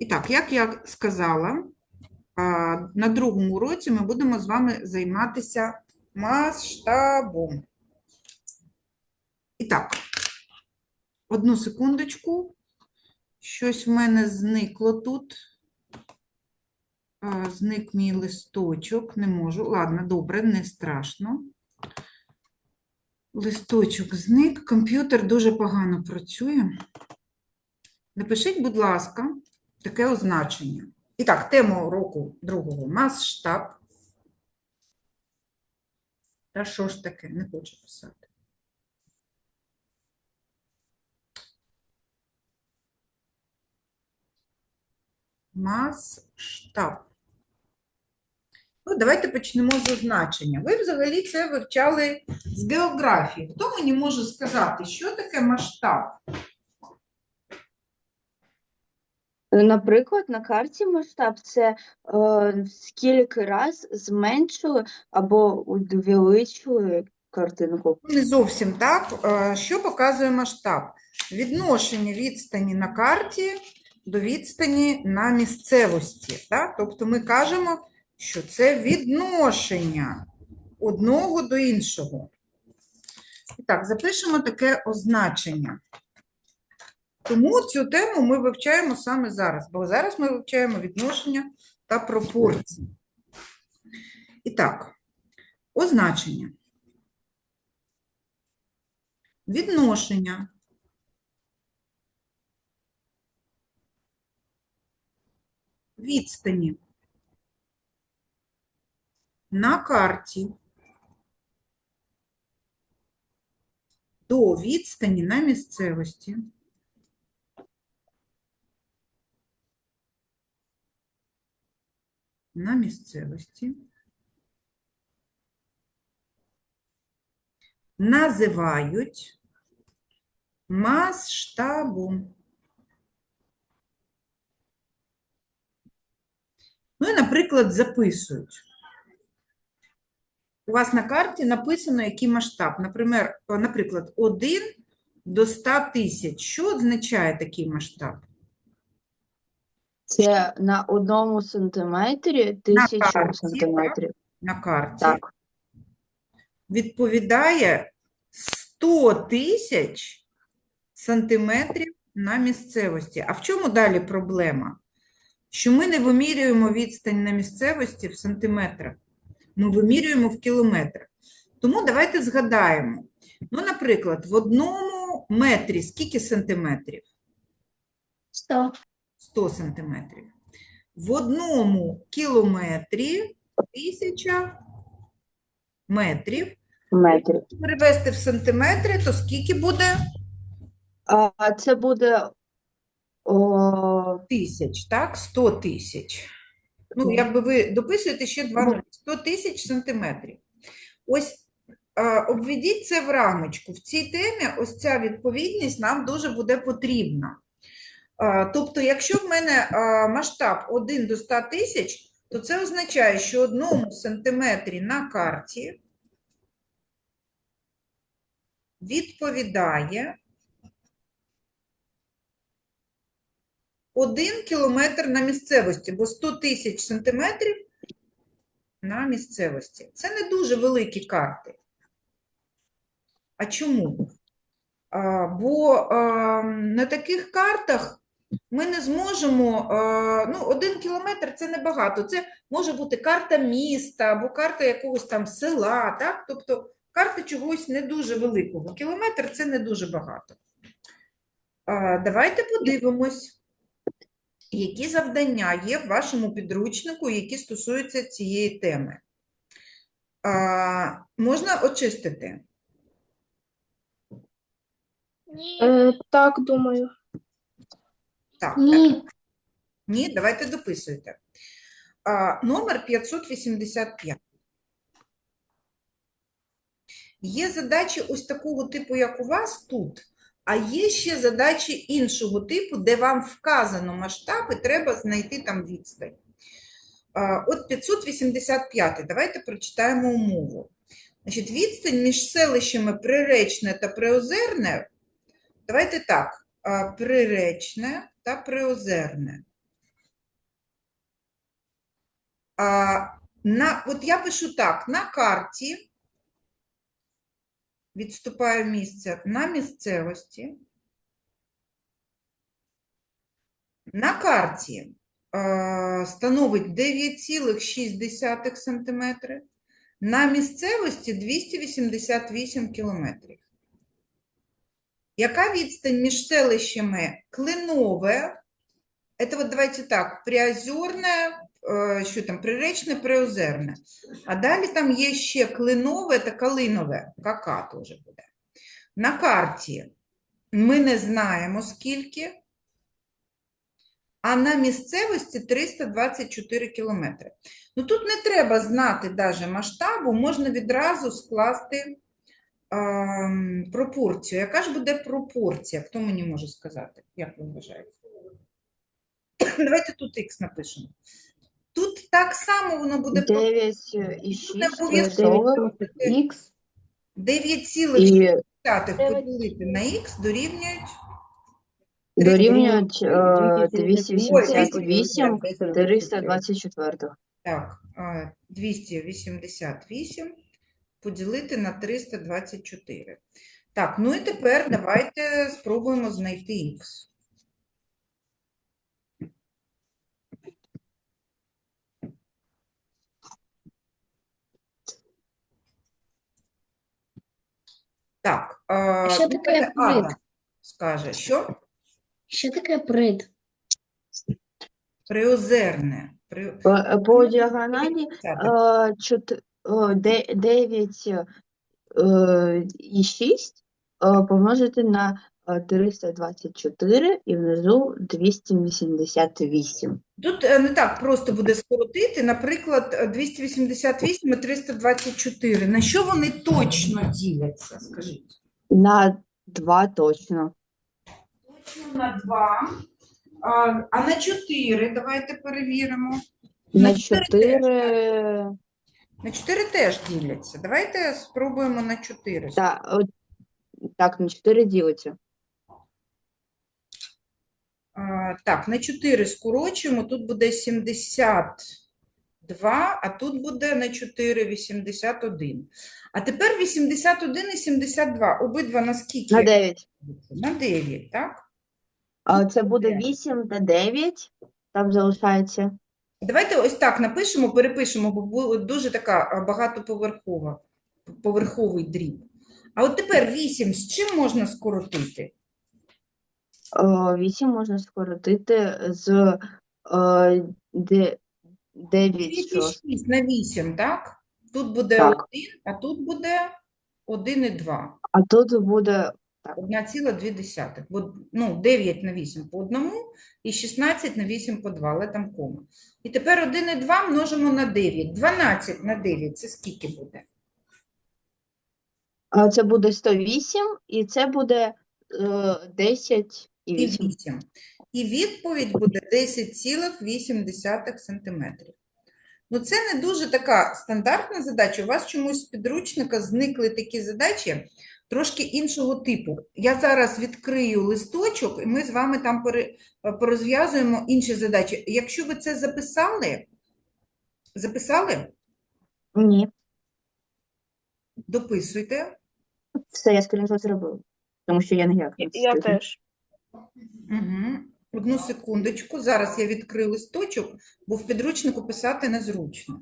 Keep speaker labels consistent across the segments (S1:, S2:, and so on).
S1: І так, як я сказала, на другому уроці ми будемо з вами займатися масштабом. І так, одну секундочку. Щось в мене зникло тут. Зник мій листочок, не можу. Ладно, добре, не страшно. Листочок зник, комп'ютер дуже погано працює. Напишіть, будь ласка, таке означення. І так, тема уроку другого масштаб. Та що ж таке? Не хочу писати. Масштаб. Ну, давайте почнемо з означення. Ви взагалі це вивчали з географії. Хто мені може сказати, що таке масштаб?
S2: Наприклад, на карті масштаб це е, скільки раз зменшили або увеличили картинку.
S1: Не зовсім так. Е, Що показує масштаб? Відношення відстані на карті до відстані на місцевості. Так? Тобто ми кажемо, що це відношення одного до іншого. І так, запишемо таке означення. Тому цю тему ми вивчаємо саме зараз, бо зараз ми вивчаємо відношення та пропорції. І так, означення. Відношення відстані на карті до відстані на місцевості. На місцевості. Називають масштабом. Ну і, наприклад, записують. У вас на карті написано, який масштаб. Наприклад, наприклад, 1 до 100 тисяч. Що означає такий масштаб?
S2: Це на одному сантиметрі тисячу
S1: карті,
S2: сантиметрів.
S1: На карті
S2: Так.
S1: відповідає 100 тисяч сантиметрів на місцевості. А в чому далі проблема? Що ми не вимірюємо відстань на місцевості в сантиметрах, ми вимірюємо в кілометрах. Тому давайте згадаємо. Ну, наприклад, в одному метрі скільки сантиметрів?
S2: Сто.
S1: 100 сантиметрів. В одному кілометрі тисяча метрів.
S2: метрів.
S1: Перевести в сантиметри, то скільки буде?
S2: А це буде о,
S1: Тисяч, так? 100 тисяч. Ну, якби ви дописуєте ще два нулі. 100 тисяч сантиметрів. Ось а, обведіть це в рамочку. В цій темі ось ця відповідність нам дуже буде потрібна. Тобто, якщо в мене масштаб 1 до 100 тисяч, то це означає, що одному сантиметрі на карті відповідає 1 кілометр на місцевості, бо 100 тисяч сантиметрів на місцевості. Це не дуже великі карти. А чому? Бо а, на таких картах ми не зможемо, ну, один кілометр це небагато. Це може бути карта міста або карта якогось там села, так? Тобто карта чогось не дуже великого. Кілометр це не дуже багато. Давайте подивимось які завдання є в вашому підручнику, які стосуються цієї теми? Можна очистити?
S3: Е, так, думаю.
S1: Так,
S3: Ні.
S1: так. Ні, давайте дописуйте. А, номер 585. Є задачі ось такого типу, як у вас тут, а є ще задачі іншого типу, де вам вказано масштаб і треба знайти там відстань. А, От 585. Давайте прочитаємо умову. Значить, відстань між селищами Приречне та Приозерне. Давайте так. Приречне та приозерне. А, на, От я пишу так: на карті, відступаю місце на місцевості. На карті а, становить 9,6 см, на місцевості 288 кілометрів. Яка відстань між селищами Клинове, это вот давайте так, Приозерне, е, що там, Приречне, Приозерне. А далі там є ще Клинове та Калинове, кака теж буде. На карті ми не знаємо скільки, а на місцевості 324 кілометри. Ну тут не треба знати даже масштабу, можна відразу скласти пропорцію. Яка ж буде пропорція? Хто мені може сказати, як ви вважаєте? Давайте тут х напишемо. Тут так само воно буде про-
S2: 9 і 6,
S1: не
S3: 9 х
S1: 9,6 поділити на х дорівнюють
S2: дорівнюють е, 288 324.
S1: Так, 288 поділити на 324. Так, ну і тепер давайте спробуємо знайти х. Так, а,
S4: Що
S1: ну,
S4: таке прид?
S1: скаже, що?
S4: Що таке прид?
S1: Приозерне. При...
S2: По, по діагоналі
S1: Це,
S2: 9 і 6 помножити на е, 324 і внизу 288.
S1: Тут е, не так просто буде скоротити, наприклад, е, 288 і 324. На що вони точно діляться, скажіть?
S2: На 2 точно.
S1: Точно на 2. А, а на 4 давайте перевіримо.
S2: На
S1: чотири
S2: 4
S1: На 4 теж діляться. Давайте спробуємо на 4.
S2: та, от, так, на 4 ділиться.
S1: А, так, на 4 скорочуємо. Тут буде 72, а тут буде на 4 81. А тепер 81 і 72. Обидва на скільки?
S2: На 9.
S1: На 9, так?
S2: А це буде
S1: Де?
S2: 8 та 9. Там залишається.
S1: Давайте ось так напишемо, перепишемо, бо дуже така багатоповерхова, поверховий дріб. А от тепер 8 з чим можна скоротити?
S2: 8 можна скоротити з е, де- 9 шостих.
S1: 6 на 8, так? Тут буде
S2: Так.
S1: 1, а тут буде 1,2.
S2: А тут буде
S1: 1,2. Бо, ну, 9 на 8 по одному і 16 на 8 по 2, але там кома. І тепер 1,2 множимо на 9. 12 на 9 – це скільки буде?
S2: А це буде 108, і це буде е, 10 і
S1: І
S2: 8.
S1: 8. І відповідь буде 10,8 см. Ну, це не дуже така стандартна задача. У вас чомусь з підручника зникли такі задачі трошки іншого типу. Я зараз відкрию листочок, і ми з вами там порозв'язуємо інші задачі. Якщо ви це записали, записали,
S2: Ні,
S1: дописуйте.
S2: все, я скріншот зробив. Тому що я ніяк не
S3: Я
S2: встигну.
S3: теж.
S1: Угу. Одну секундочку. Зараз я відкрию листочок, бо в підручнику писати незручно.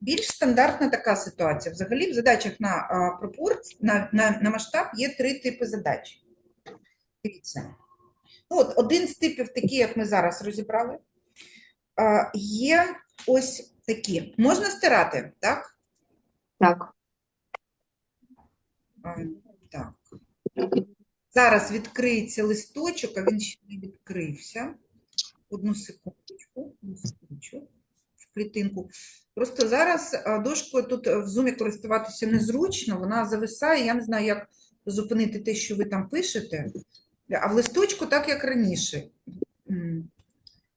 S1: Більш стандартна така ситуація. Взагалі в задачах на, а, пропорц... на, на, на масштаб є три типи задач. Дивіться. Ну, от один з типів, такий, як ми зараз розібрали, є ось такі. Можна стирати, так?
S2: Так.
S1: Так. Зараз відкриється листочок, а він ще не відкрився. Одну секундочку, одну секундочку, клітинку. Просто зараз дошкою тут е, в зумі користуватися незручно, вона зависає, я не знаю, як зупинити те, що ви там пишете. А в листочку так, як раніше.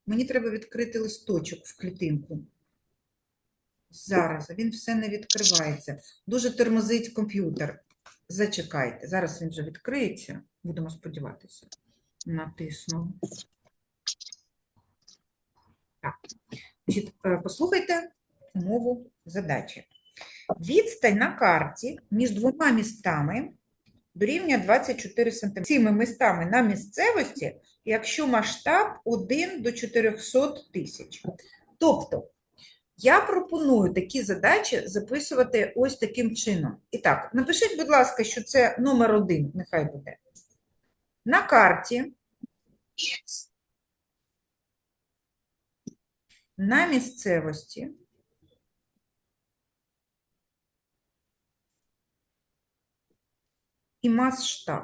S1: Мені треба відкрити листочок в клітинку. Зараз, він все не відкривається. Дуже тормозить комп'ютер. Зачекайте, зараз він вже відкриється, будемо сподіватися. Натисну. Так. Е, послухайте умову задачі. Відстань на карті між двома містами дорівнює 24 см. Цими містами на місцевості, якщо масштаб 1 до 400 тисяч. Тобто, я пропоную такі задачі записувати ось таким чином. І так, напишіть, будь ласка, що це номер один, нехай буде. На карті на місцевості і масштаб.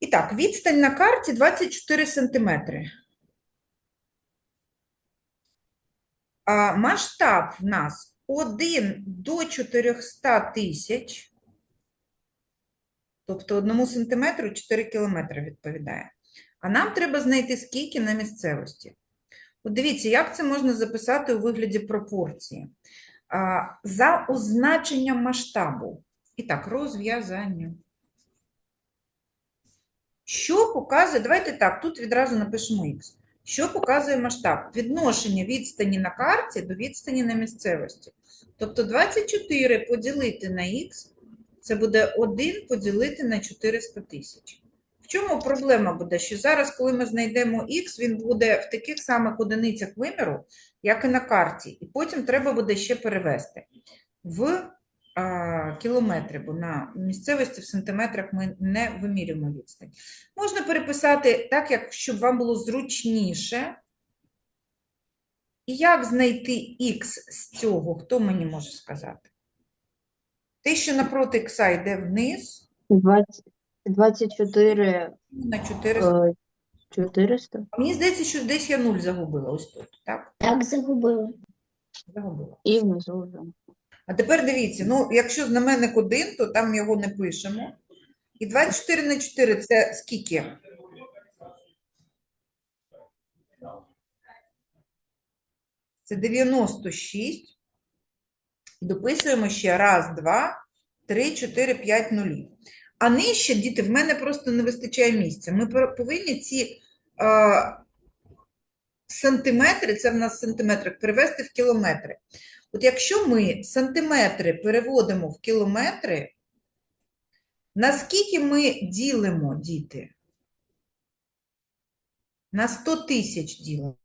S1: І так, відстань на карті 24 сантиметри. А масштаб в нас 1 до 400 тисяч, тобто одному сантиметру 4 кілометри відповідає. А нам треба знайти скільки на місцевості. От дивіться, як це можна записати у вигляді пропорції. А, За означенням масштабу. І так, розв'язання. Що показує, давайте так, тут відразу напишемо х. Що показує масштаб? Відношення відстані на карті до відстані на місцевості. Тобто 24 поділити на х, це буде 1 поділити на 400 тисяч. Чому проблема буде? Що зараз, коли ми знайдемо х, він буде в таких самих одиницях виміру, як і на карті. І потім треба буде ще перевести в а, кілометри, бо на місцевості в сантиметрах ми не вимірюємо відстань. Можна переписати так, як, щоб вам було зручніше. І як знайти х з цього? Хто мені може сказати? Те, що напроти х йде вниз,
S2: 20, 24
S1: на 400.
S2: е, 400.
S1: Мені здається, що десь я 0 загубила ось тут, так?
S4: Так загубили.
S1: Загубила.
S2: І внизу вже.
S1: А тепер дивіться, ну, якщо знаменник 1, то там його не пишемо. І 24 на 4 – це скільки? Це 96. І дописуємо ще раз, два, три, чотири, п'ять нулів. А нижче, діти, в мене просто не вистачає місця. Ми повинні ці е, сантиметри, це в нас сантиметрик, перевести в кілометри. От якщо ми сантиметри переводимо в кілометри, наскільки ми ділимо, діти? На 100 тисяч ділимо.